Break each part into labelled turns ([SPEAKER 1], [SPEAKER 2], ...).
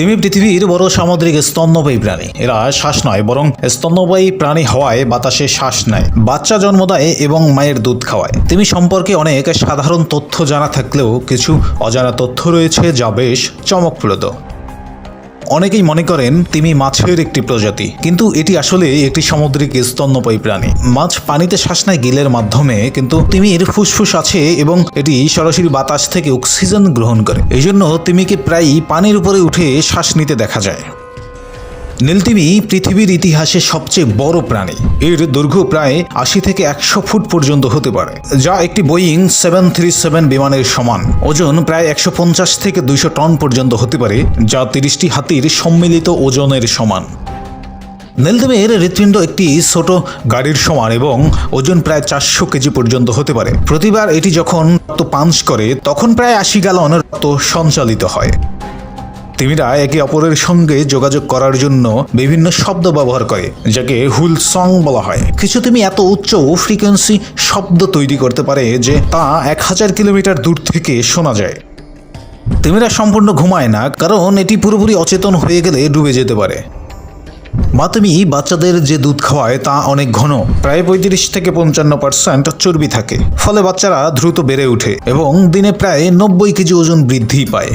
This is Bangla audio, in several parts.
[SPEAKER 1] তিমি পৃথিবীর বড় সামুদ্রিক স্তন্যবায়ী প্রাণী। এরা শ্বাস নয়, বরং স্তন্যবায়ী প্রাণী হওয়ায় বাতাসে শ্বাস নেয়। বাচ্চা জন্ম দেয় এবং মায়ের দুধ খাওয়ায়। তিমি সম্পর্কে অনেক সাধারণ তথ্য জানা থাকলেও কিছু অজানা তথ্য রয়েছে যা বেশ চমকপ্রদ। অনেকেই মনে করেন তিমি মাছের একটি প্রজাতি। কিন্তু এটি আসলে একটি সামুদ্রিক স্তন্যপায়ী প্রাণী। মাছ পানিতে শ্বাস নেয় গিলের মাধ্যমে কিন্তু তিমির ফুসফুস আছে এবং এটি সরাসরি বাতাস থেকে অক্সিজেন গ্রহণ করে। এই জন্য তিমিকে প্রায়ই পানির উপরে উঠে শ্বাস নিতে দেখা যায়। নীলতিমি পৃথিবীর ইতিহাসে সবচেয়ে বড় প্রাণী। এর দৈর্ঘ্য প্রায় আশি থেকে একশো ফুট পর্যন্ত হতে পারে, যা একটি বোয়িং সেভেন থ্রি সেভেন বিমানের সমান। ওজন প্রায় একশো পঞ্চাশ থেকে দুইশো টন পর্যন্ত হতে পারে, যা তিরিশটি হাতির সম্মিলিত ওজনের সমান। নীলদেবের হৃৎপিণ্ড একটি ছোট গাড়ির সমান এবং ওজন প্রায় চারশো কেজি পর্যন্ত হতে পারে। প্রতিবার এটি যখন রক্ত পাঞ্চ করে, তখন প্রায় আশি গ্যালন রক্ত সঞ্চালিত হয়। তিমিরা একে অপরের সঙ্গে যোগাযোগ করার জন্য বিভিন্ন শব্দ ব্যবহার করে, যাকে হুল সং বলা হয়। কিছু তিমি এত উচ্চ ফ্রিকোয়েন্সি শব্দ তৈরি করতে পারে যে তা এক হাজার কিলোমিটার দূর থেকে শোনা যায়। তিমিরা সম্পূর্ণ ঘুমায় না, কারণ এটি পুরোপুরি অচেতন হয়ে গেলে ডুবে যেতে পারে। মাতমি বাচ্চাদের যে দুধ খাওয়ায় তা অনেক ঘন, প্রায় পঁয়ত্রিশ থেকে পঞ্চান্ন পার্সেন্ট চর্বি থাকে। ফলে বাচ্চারা দ্রুত বেড়ে ওঠে এবং দিনে প্রায় নব্বই কেজি ওজন বৃদ্ধি পায়।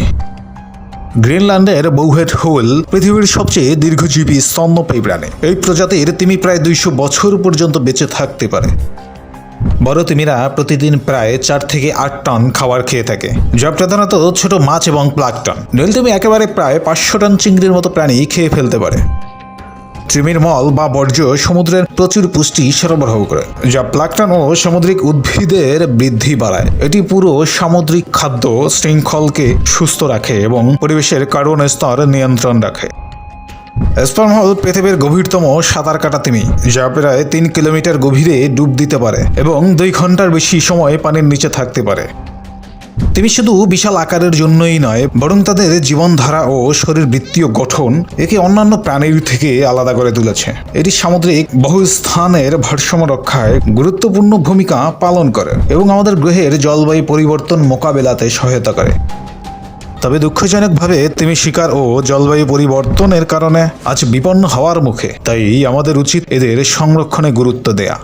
[SPEAKER 1] গ্রিনল্যান্ডের বৌহেড হোল পৃথিবীর সবচেয়ে দীর্ঘজীবী স্তন্যপায়ী প্রাণী। এই প্রজাতির তিমি প্রায় দুইশো বছর পর্যন্ত বেঁচে থাকতে পারে। বড় তিমিরা প্রতিদিন প্রায় চার থেকে আট টন খাবার খেয়ে থাকে। যা প্রধানত ছোট মাছ এবং প্লাকটন। নীলতিমি একেবারে প্রায় পাঁচশো টন চিংড়ির মতো প্রাণী খেয়ে ফেলতে পারে। ট্রিমির মল বা বর্জ্য সমুদ্রের প্রচুর পুষ্টি সরবরাহ করে, যা প্লাকটন ও সামুদ্রিক উদ্ভিদের বৃদ্ধি বাড়ায়। এটি পুরো সামুদ্রিক খাদ্য শৃঙ্খলকে সুস্থ রাখে এবং পরিবেশের কার্বন স্তর নিয়ন্ত্রণ রাখে। স্পার্ম হল পৃথিবীর গভীরতম সাঁতার কাটা তিমি, যা প্রায় তিন কিলোমিটার গভীরে ডুব দিতে পারে এবং দুই ঘণ্টার বেশি সময় পানির নিচে থাকতে পারে। তিনি শুধু বিশাল আকারের জন্যই নয়, বরং তাদের জীবনধারা ও শরীরবৃত্তীয় গঠন একে অন্যান্য প্রাণীর থেকে আলাদা করে তুলেছে। এটি সামুদ্রিক বহু স্থানের ভারসাম্য রক্ষায় গুরুত্বপূর্ণ ভূমিকা পালন করে এবং আমাদের গ্রহের জলবায়ু পরিবর্তন মোকাবেলাতে সহায়তা করে। তবে দুঃখজনকভাবে তিনি শিকার ও জলবায়ু পরিবর্তনের কারণে আজ বিপন্ন হওয়ার মুখে, তাই আমাদের উচিত এদের সংরক্ষণে গুরুত্ব দেয়া।